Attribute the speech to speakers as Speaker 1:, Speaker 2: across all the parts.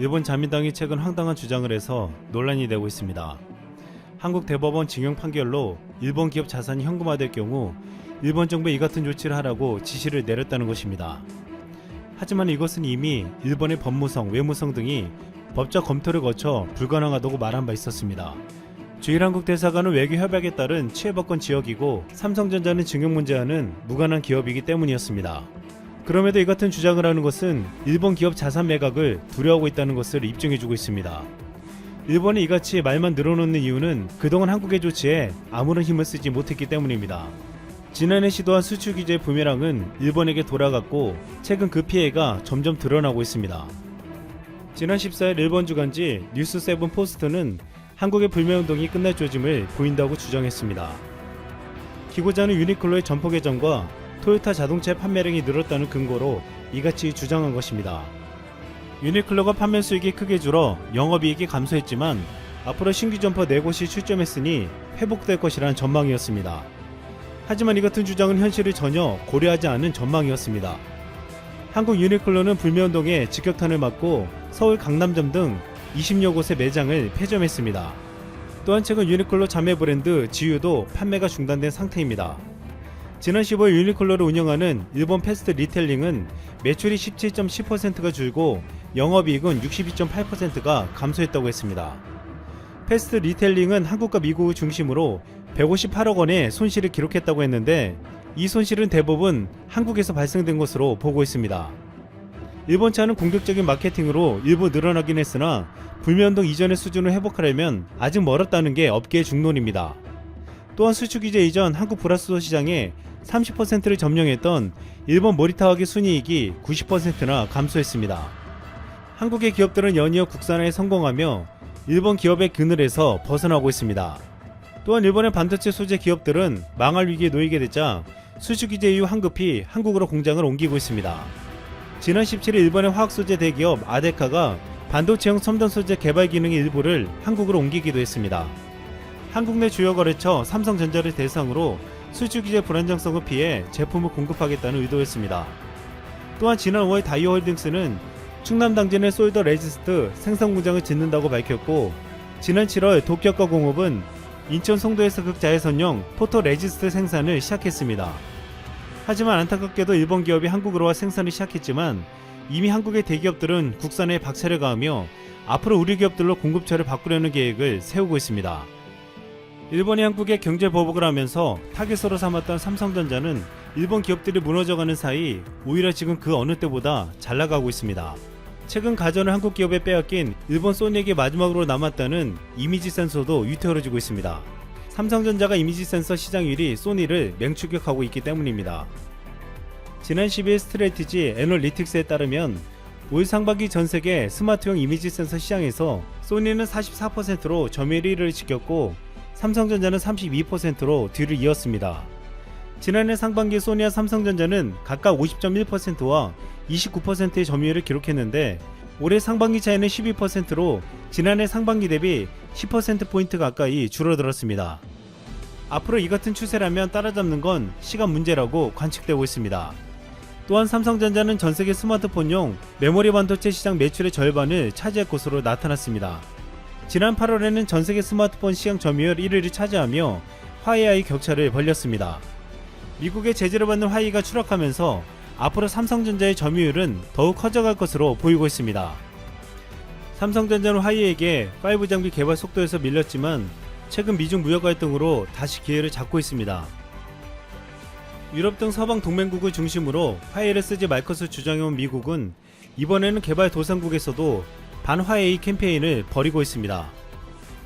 Speaker 1: 일본 자민당이 최근 황당한 주장을 해서 논란이 되고 있습니다. 한국 대법원 징용 판결로 일본 기업 자산이 현금화될 경우 일본 정부에 이 같은 조치를 하라고 지시를 내렸다는 것입니다. 하지만 이것은 이미 일본의 법무성, 외무성 등이 법적 검토를 거쳐 불가능하다고 말한 바 있었습니다. 주일 한국 대사관은 외교 협약에 따른 치해법권 지역이고 삼성전자는 징용 문제와는 무관한 기업이기 때문이었습니다. 그럼에도 이 같은 주장을 하는 것은 일본 기업 자산 매각을 두려워하고 있다는 것을 입증해주고 있습니다. 일본이 이같이 말만 늘어놓는 이유는 그동안 한국의 조치에 아무런 힘을 쓰지 못했기 때문입니다. 지난해 시도한 수출 규제 부메랑은 일본에게 돌아갔고 최근 그 피해가 점점 드러나고 있습니다. 지난 14일 일본 주간지 뉴스 세븐 포스트는 한국의 불매운동이 끝날 조짐을 보인다고 주장했습니다. 기고자는 유니클로의 점포 개점과 토요타 자동차의 판매량이 늘었다는 근거로 이같이 주장한 것입니다. 유니클로가 판매 수익이 크게 줄어 영업이익이 감소했지만 앞으로 신규 점포 4곳이 출점했으니 회복될 것이라는 전망이었습니다. 하지만 이 같은 주장은 현실을 전혀 고려하지 않은 전망이었습니다. 한국 유니클로는 불매운동에 직격탄을 맞고 서울 강남점 등 20여 곳의 매장을 폐점했습니다. 또한 최근 유니클로 자매 브랜드 지유도 판매가 중단된 상태입니다. 지난 15일 유니클로를 운영하는 일본 패스트 리텔링은 매출이 17.10%가 줄고 영업이익은 62.8%가 감소했다고 했습니다. 패스트 리텔링은 한국과 미국을 중심으로 158억 원의 손실을 기록했다고 했는데 이 손실은 대부분 한국에서 발생된 것으로 보고 있습니다. 일본 차는 공격적인 마케팅으로 일부 늘어나긴 했으나 불매운동 이전의 수준을 회복하려면 아직 멀었다는 게 업계의 중론입니다. 또한 수출 규제 이전 한국 브라스도 시장에 30%를 점령했던 일본 모리타와기 순이익이 90%나 감소했습니다. 한국의 기업들은 연이어 국산화에 성공하며 일본 기업의 그늘에서 벗어나고 있습니다. 또한 일본의 반도체 소재 기업들은 망할 위기에 놓이게 되자 수출 규제 이후 황급히 한국으로 공장을 옮기고 있습니다. 지난 17일 일본의 화학 소재 대기업 아데카가 반도체형 첨단 소재 개발 기능의 일부를 한국으로 옮기기도 했습니다. 한국 내 주요 거래처 삼성전자를 대상으로 수출 규제 불안정성을 피해 제품을 공급하겠다는 의도였습니다. 또한 지난 5월 다이오홀딩스는 충남 당진의 솔더 레지스트 생산 공장을 짓는다고 밝혔고 지난 7월 도쿄과 공업은 인천 송도에서 극자외선용 포토 레지스트 생산을 시작했습니다. 하지만 안타깝게도 일본 기업이 한국으로 와 생산을 시작했지만 이미 한국의 대기업들은 국산에 박차를 가하며 앞으로 우리 기업들로 공급처를 바꾸려는 계획을 세우고 있습니다. 일본이 한국에 경제 보복을 하면서 타겟으로 삼았던 삼성전자는 일본 기업들이 무너져가는 사이 오히려 지금 그 어느 때보다 잘 나가고 있습니다. 최근 가전을 한국 기업에 빼앗긴 일본 소니에게 마지막으로 남았다는 이미지 센서도 위태로워지고 있습니다. 삼성전자가 이미지 센서 시장 1위 소니를 맹추격하고 있기 때문입니다. 지난 10일 스트레티지 애널리틱스에 따르면 올 상반기 전 세계 스마트용 이미지 센서 시장에서 소니는 44%로 점유율 1위를 지켰고 삼성전자는 32%로 뒤를 이었습니다. 지난해 상반기 소니와 삼성전자는 각각 50.1%와 29%의 점유율을 기록했는데 올해 상반기 차이는 12%로 지난해 상반기 대비 10%포인트 가까이 줄어들었습니다. 앞으로 이 같은 추세라면 따라잡는 건 시간 문제라고 관측되고 있습니다. 또한 삼성전자는 전 세계 스마트폰용 메모리 반도체 시장 매출의 절반을 차지할 것으로 나타났습니다. 지난 8월에는 전 세계 스마트폰 시장 점유율 1위를 차지하며 화웨이와의 격차를 벌렸습니다. 미국의 제재를 받는 화웨이가 추락하면서 앞으로 삼성전자의 점유율은 더욱 커져갈 것으로 보이고 있습니다. 삼성전자는 화웨이에게 5 장비 개발 속도에서 밀렸지만 최근 미중 무역 갈등으로 다시 기회를 잡고 있습니다. 유럽 등 서방 동맹국을 중심으로 화웨이를 쓰지 말 것을 주장해온 미국은 이번에는 개발 도상국에서도 반화웨이 캠페인을 벌이고 있습니다.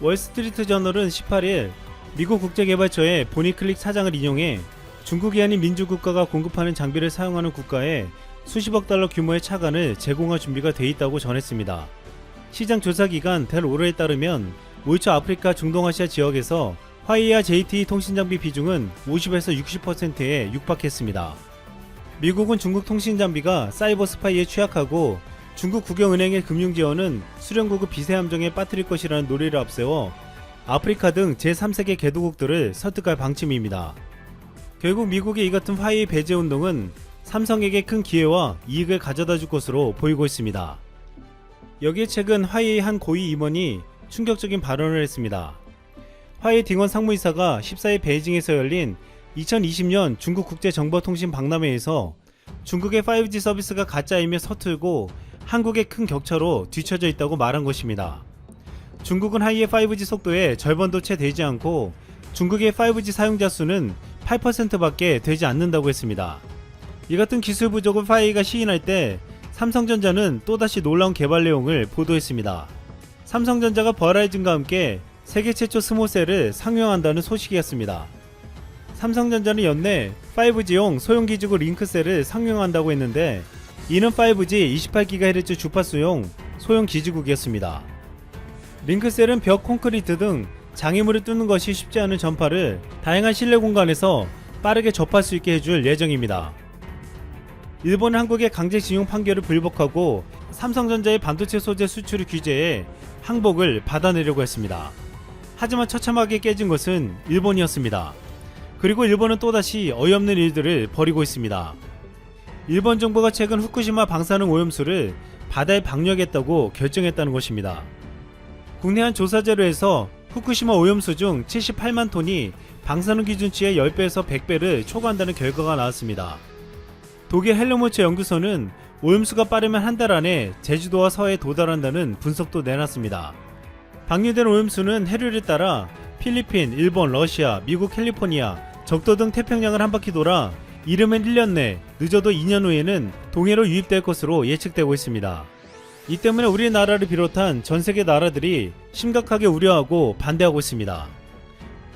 Speaker 1: 월스트리트 저널은 18일 미국 국제개발처의 보니클릭 사장을 인용해 중국이 아닌 민주국가가 공급하는 장비를 사용하는 국가에 수십억 달러 규모의 차관을 제공할 준비가 돼 있다고 전했습니다. 시장 조사기관 델오르에 따르면 올초 아프리카 중동아시아 지역에서 화웨이와 JT 통신장비 비중은 50에서 60%에 육박했습니다. 미국은 중국 통신장비가 사이버 스파이에 취약하고 중국 국영은행의 금융 지원은 수령국을 비세 함정에 빠뜨릴 것이라는 논리를 앞세워 아프리카 등 제3세계 개도국들을 설득할 방침입니다. 결국 미국의 이 같은 화웨이 배제 운동은 삼성에게 큰 기회와 이익을 가져다 줄 것으로 보이고 있습니다. 여기에 최근 화웨이 한 고위 임원이 충격적인 발언을 했습니다. 화웨이 딩원 상무이사가 14일 베이징에서 열린 2020년 중국 국제정보통신 박람회에서 중국의 5G 서비스가 가짜이며 서툴고 한국의 큰 격차로 뒤처져 있다고 말한 것입니다. 중국은 하이의 5G 속도에 절반도 채 되지 않고 중국의 5G 사용자 수는 8%밖에 되지 않는다고 했습니다. 이 같은 기술 부족을 화웨이가 시인할 때 삼성전자는 또다시 놀라운 개발 내용을 보도했습니다. 삼성전자가 버라이즌과 함께 세계 최초 스모셀을 상용한다는 소식이었습니다. 삼성전자는 연내 5G용 소형 기지국 링크셀을 상용한다고 했는데 이는 5G 28GHz 주파수용 소형 기지국이었습니다. 링크셀은 벽 콘크리트 등 장애물을 뚫는 것이 쉽지 않은 전파를 다양한 실내 공간에서 빠르게 접할 수 있게 해줄 예정입니다. 일본은 한국의 강제징용 판결을 불복하고 삼성전자의 반도체 소재 수출을 규제해 항복을 받아내려고 했습니다. 하지만 처참하게 깨진 것은 일본이었습니다. 그리고 일본은 또다시 어이없는 일들을 벌이고 있습니다. 일본 정부가 최근 후쿠시마 방사능 오염수를 바다에 방류하겠다고 결정했다는 것입니다. 국내 한 조사 자료에서 후쿠시마 오염수 중 78만 톤이 방사능 기준치의 10배에서 100배를 초과한다는 결과가 나왔습니다. 독일 헬르모츠 연구소는 오염수가 빠르면 한 달 안에 제주도와 서해에 도달한다는 분석도 내놨습니다. 방류된 오염수는 해류를 따라 필리핀, 일본, 러시아, 미국 캘리포니아, 적도 등 태평양을 한 바퀴 돌아 이르면 1년 내, 늦어도 2년 후에는 동해로 유입될 것으로 예측되고 있습니다. 이 때문에 우리나라를 비롯한 전 세계 나라들이 심각하게 우려하고 반대하고 있습니다.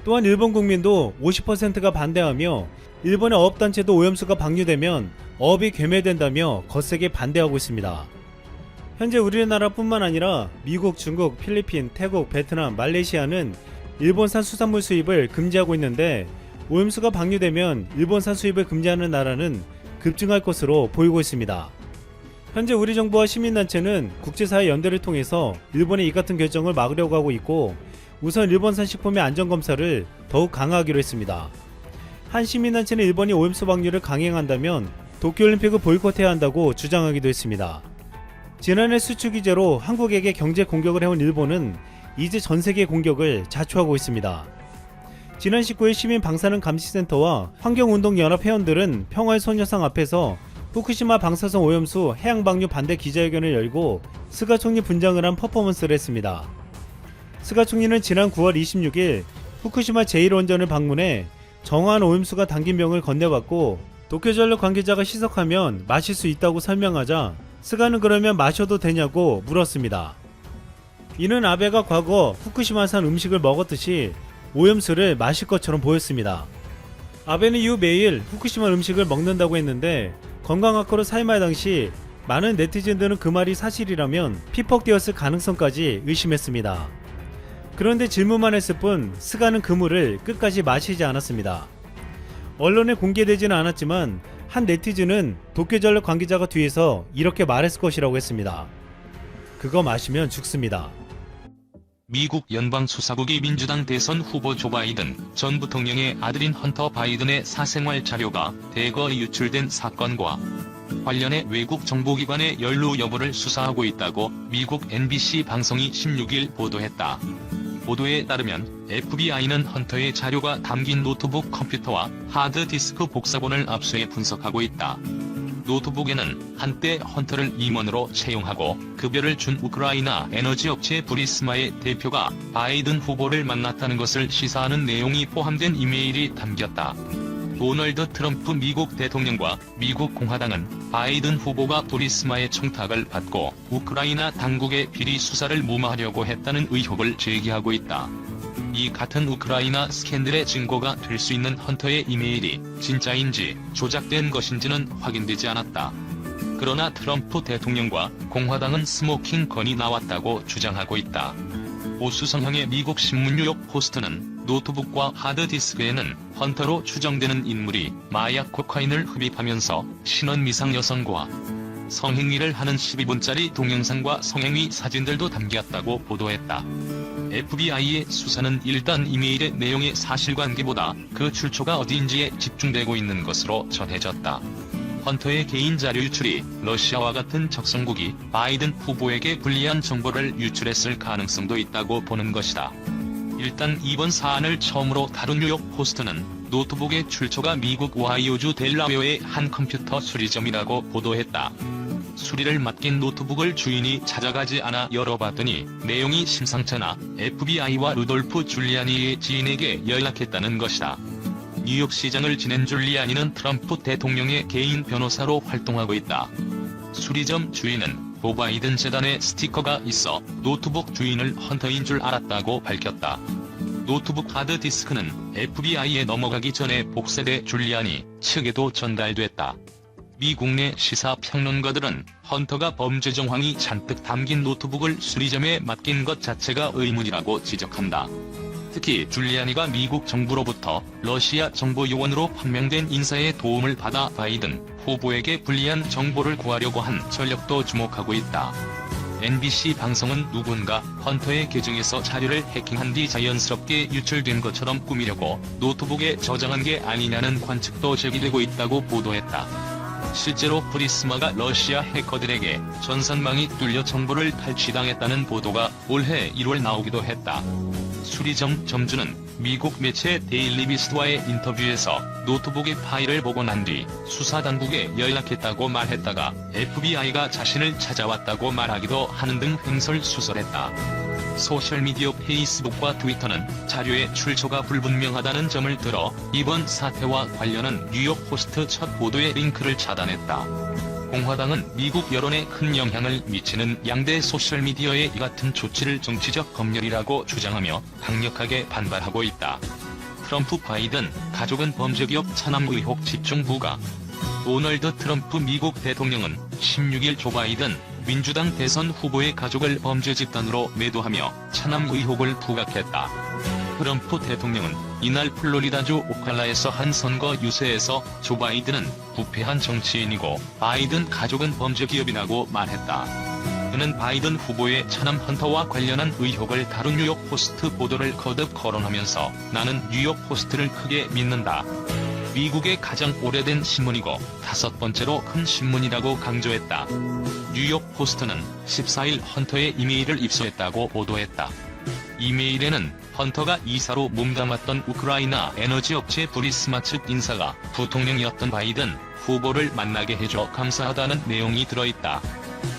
Speaker 1: 또한 일본 국민도 50%가 반대하며 일본의 어업단체도 오염수가 방류되면 어업이 괴멸된다며 거세게 반대하고 있습니다. 현재 우리나라뿐만 아니라 미국, 중국, 필리핀, 태국, 베트남, 말레이시아는 일본산 수산물 수입을 금지하고 있는데 오염수가 방류되면 일본산 수입을 금지하는 나라는 급증할 것으로 보이고 있습니다. 현재 우리 정부와 시민단체는 국제사회 연대를 통해서 일본의 이 같은 결정을 막으려고 하고 있고 우선 일본산 식품의 안전검사를 더욱 강화하기로 했습니다. 한 시민단체는 일본이 오염수 방류를 강행한다면 도쿄올림픽을 보이콧해야 한다고 주장하기도 했습니다. 지난해 수출 규제로 한국에게 경제 공격을 해온 일본은 이제 전 세계 공격을 자초하고 있습니다. 지난 19일 시민 방사능 감시센터와 환경운동연합 회원들은 평화의 소녀상 앞에서 후쿠시마 방사성 오염수 해양 방류 반대 기자회견을 열고 스가 총리 분장을 한 퍼포먼스를 했습니다. 스가 총리는 지난 9월 26일 후쿠시마 제1원전을 방문해 정화한 오염수가 담긴 병을 건네받고 도쿄전력 관계자가 시석하면 마실 수 있다고 설명하자 스가는 그러면 마셔도 되냐고 물었습니다. 이는 아베가 과거 후쿠시마산 음식을 먹었듯이 오염수를 마실 것처럼 보였습니다. 아베는 이후 매일 후쿠시마 음식을 먹는다고 했는데 건강학과로 사임할 당시 많은 네티즌들은 그 말이 사실이라면 피폭되었을 가능성까지 의심했습니다. 그런데 질문만 했을 뿐 스가는 그 물을 끝까지 마시지 않았습니다. 언론에 공개되지는 않았지만 한 네티즌은 도쿄전력 관계자가 뒤에서 이렇게 말했을 것이라고 했습니다. 그거 마시면 죽습니다.
Speaker 2: 미국 연방수사국이 민주당 대선 후보 조 바이든 전 부통령의 아들인 헌터 바이든의 사생활 자료가 대거 유출된 사건과 관련해 외국 정보기관의 연루 여부를 수사하고 있다고 미국 NBC 방송이 16일 보도했다. 보도에 따르면 FBI는 헌터의 자료가 담긴 노트북 컴퓨터와 하드디스크 복사본을 압수해 분석하고 있다. 노트북에는 한때 헌터를 임원으로 채용하고 급여를 준 우크라이나 에너지 업체 브리스마의 대표가 바이든 후보를 만났다는 것을 시사하는 내용이 포함된 이메일이 담겼다. 도널드 트럼프 미국 대통령과 미국 공화당은 바이든 후보가 브리스마의 청탁을 받고 우크라이나 당국의 비리 수사를 무마하려고 했다는 의혹을 제기하고 있다. 이 같은 우크라이나 스캔들의 증거가 될 수 있는 헌터의 이메일이 진짜인지 조작된 것인지는 확인되지 않았다. 그러나 트럼프 대통령과 공화당은 스모킹 건이 나왔다고 주장하고 있다. 보수 성향의 미국 신문 뉴욕 포스트는 노트북과 하드디스크에는 헌터로 추정되는 인물이 마약 코카인을 흡입하면서 신원 미상 여성과 성행위를 하는 12분짜리 동영상과 성행위 사진들도 담겼다고 보도했다. FBI의 수사는 일단 이메일의 내용의 사실관계보다 그 출처가 어디인지에 집중되고 있는 것으로 전해졌다. 헌터의 개인 자료 유출이 러시아와 같은 적성국이 바이든 후보에게 불리한 정보를 유출했을 가능성도 있다고 보는 것이다. 일단 이번 사안을 처음으로 다룬 뉴욕 포스트는 노트북의 출처가 미국 오하이오주 델라웨어의 한 컴퓨터 수리점이라고 보도했다. 수리를 맡긴 노트북을 주인이 찾아가지 않아 열어봤더니 내용이 심상찮아 FBI와 루돌프 줄리아니의 지인에게 연락했다는 것이다. 뉴욕시장을 지낸 줄리아니는 트럼프 대통령의 개인 변호사로 활동하고 있다. 수리점 주인은 보바이든 재단에 스티커가 있어 노트북 주인을 헌터인 줄 알았다고 밝혔다. 노트북 하드디스크는 FBI에 넘어가기 전에 복사돼 줄리아니 측에도 전달됐다. 미 국 내 시사 평론가들은 헌터가 범죄 정황이 잔뜩 담긴 노트북을 수리점에 맡긴 것 자체가 의문이라고 지적한다. 특히 줄리아니가 미국 정부로부터 러시아 정보 요원으로 판명된 인사의 도움을 받아 바이든 후보에게 불리한 정보를 구하려고 한 전력도 주목하고 있다. NBC 방송은 누군가 헌터의 계정에서 자료를 해킹한 뒤 자연스럽게 유출된 것처럼 꾸미려고 노트북에 저장한 게 아니냐는 관측도 제기되고 있다고 보도했다. 실제로 프리스마가 러시아 해커들에게 전산망이 뚫려 정보를 탈취당했다는 보도가 올해 1월 나오기도 했다. 수리점 점주는 미국 매체 데일리 비스트와의 인터뷰에서 노트북의 파일을 보고 난 뒤 수사당국에 연락했다고 말했다가 FBI가 자신을 찾아왔다고 말하기도 하는 등 횡설수설했다. 소셜미디어 페이스북과 트위터는 자료의 출처가 불분명하다는 점을 들어 이번 사태와 관련한 뉴욕 포스트 첫 보도의 링크를 차단했다. 공화당은 미국 여론에 큰 영향을 미치는 양대 소셜미디어의 이 같은 조치를 정치적 검열이라고 주장하며 강력하게 반발하고 있다. 트럼프 바이든 가족은 범죄 기업 차남 의혹 집중 부가 도널드 트럼프 미국 대통령은 16일 조 바이든 민주당 대선 후보의 가족을 범죄 집단으로 매도하며 차남 의혹을 부각했다. 트럼프 대통령은 이날 플로리다주 오칼라에서 한 선거 유세에서 조 바이든은 부패한 정치인이고 바이든 가족은 범죄 기업이라고 말했다. 그는 바이든 후보의 차남 헌터와 관련한 의혹을 다룬 뉴욕 포스트 보도를 거듭 거론하면서 나는 뉴욕 포스트를 크게 믿는다. 미국의 가장 오래된 신문이고 다섯 번째로 큰 신문이라고 강조했다. 뉴욕 포스트는 14일 헌터의 이메일을 입수했다고 보도했다. 이메일에는 헌터가 이사로 몸담았던 우크라이나 에너지 업체 브리스마 측 인사가 부통령이었던 바이든 후보를 만나게 해줘 감사하다는 내용이 들어있다.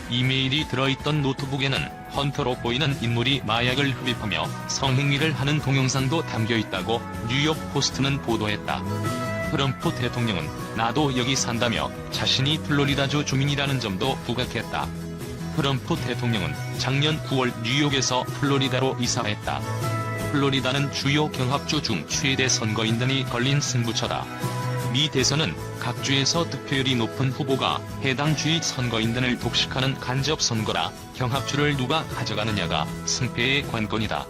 Speaker 2: 이메일이 들어있던 노트북에는 헌터로 보이는 인물이 마약을 흡입하며 성행위를 하는 동영상도 담겨 있다고 뉴욕 포스트는 보도했다. 트럼프 대통령은 나도 여기 산다며 자신이 플로리다주 주민이라는 점도 부각했다. 트럼프 대통령은 작년 9월 뉴욕에서 플로리다로 이사했다. 플로리다는 주요 경합주 중 최대 선거인단이 걸린 승부처다. 미 대선은 각 주에서 득표율이 높은 후보가 해당 주의 선거인단을 독식하는 간접 선거라 경합주를 누가 가져가느냐가 승패의 관건이다.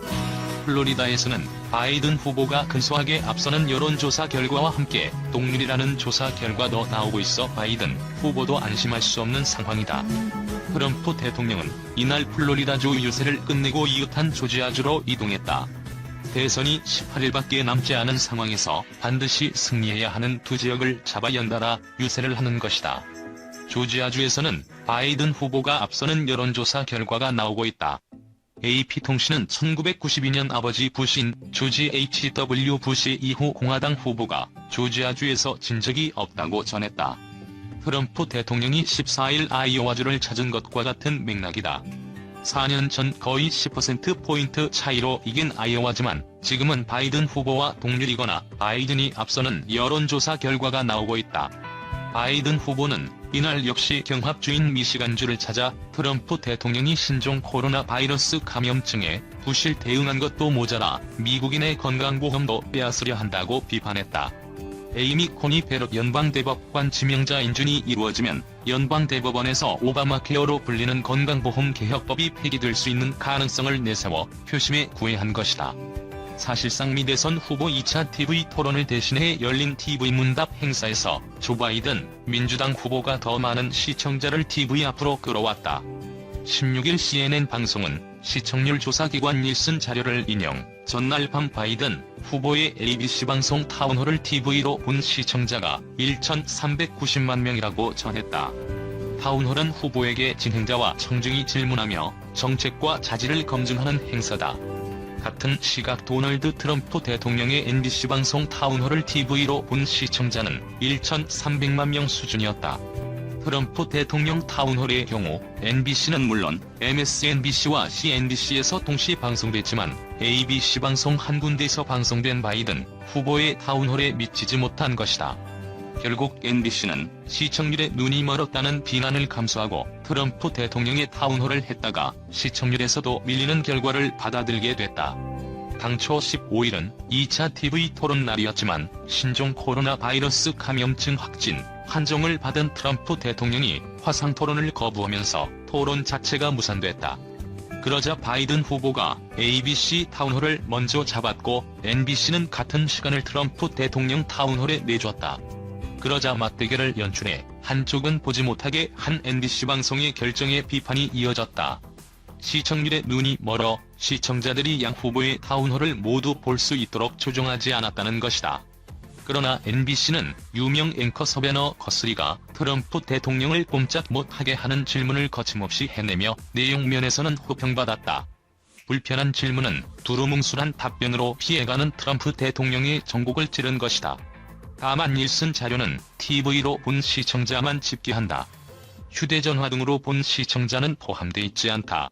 Speaker 2: 플로리다에서는 바이든 후보가 근소하게 앞서는 여론조사 결과와 함께 동률이라는 조사 결과도 나오고 있어 바이든 후보도 안심할 수 없는 상황이다. 트럼프 대통령은 이날 플로리다주 유세를 끝내고 이웃한 조지아주로 이동했다. 대선이 18일밖에 남지 않은 상황에서 반드시 승리해야 하는 두 지역을 잡아 연달아 유세를 하는 것이다. 조지아주에서는 바이든 후보가 앞서는 여론조사 결과가 나오고 있다. AP통신은 1992년 아버지 부신 조지 H.W. 부시 이후 공화당 후보가 조지아주에서 진 적이 없다고 전했다. 트럼프 대통령이 14일 아이오와주를 찾은 것과 같은 맥락이다. 4년 전 거의 10%포인트 차이로 이긴 아이오와지만 지금은 바이든 후보와 동률이거나 바이든이 앞서는 여론조사 결과가 나오고 있다. 바이든 후보는 이날 역시 경합주인 미시간주를 찾아 트럼프 대통령이 신종 코로나 바이러스 감염증에 부실 대응한 것도 모자라 미국인의 건강보험도 빼앗으려 한다고 비판했다. 에이미 코니 베럭 연방대법관 지명자 인준이 이루어지면 연방대법원에서 오바마 케어로 불리는 건강보험 개혁법이 폐기될 수 있는 가능성을 내세워 표심에 구애한 것이다. 사실상 미 대선 후보 2차 TV 토론을 대신해 열린 TV 문답 행사에서 조 바이든 민주당 후보가 더 많은 시청자를 TV 앞으로 끌어왔다. 16일 CNN 방송은 시청률 조사기관 닐슨 자료를 인용, 전날 밤 바이든 후보의 ABC 방송 타운홀을 TV로 본 시청자가 1,390만 명이라고 전했다. 타운홀은 후보에게 진행자와 청중이 질문하며 정책과 자질을 검증하는 행사다. 같은 시각 도널드 트럼프 대통령의 NBC 방송 타운홀을 TV로 본 시청자는 1,300만 명 수준이었다. 트럼프 대통령 타운홀의 경우 NBC는 물론 MSNBC와 CNBC에서 동시 방송됐지만 ABC 방송 한 군데서 방송된 바이든 후보의 타운홀에 미치지 못한 것이다. 결국 NBC는 시청률에 눈이 멀었다는 비난을 감수하고 트럼프 대통령의 타운홀을 했다가 시청률에서도 밀리는 결과를 받아들게 됐다. 당초 15일은 2차 TV 토론 날이었지만 신종 코로나 바이러스 감염증 확진 한정을 받은 트럼프 대통령이 화상 토론을 거부하면서 토론 자체가 무산됐다. 그러자 바이든 후보가 ABC 타운홀을 먼저 잡았고 NBC는 같은 시간을 트럼프 대통령 타운홀에 내줬다. 그러자 맞대결을 연출해 한쪽은 보지 못하게 한 NBC 방송의 결정에 비판이 이어졌다. 시청률에 눈이 멀어 시청자들이 양 후보의 타운홀을 모두 볼 수 있도록 조정하지 않았다는 것이다. 그러나 MBC는 유명 앵커 서베너 거스리가 트럼프 대통령을 꼼짝 못하게 하는 질문을 거침없이 해내며 내용 면에서는 호평받았다. 불편한 질문은 두루뭉술한 답변으로 피해가는 트럼프 대통령의 전곡을 찌른 것이다. 다만 일선 자료는 TV로 본 시청자만 집계한다. 휴대전화 등으로 본 시청자는 포함돼 있지 않다.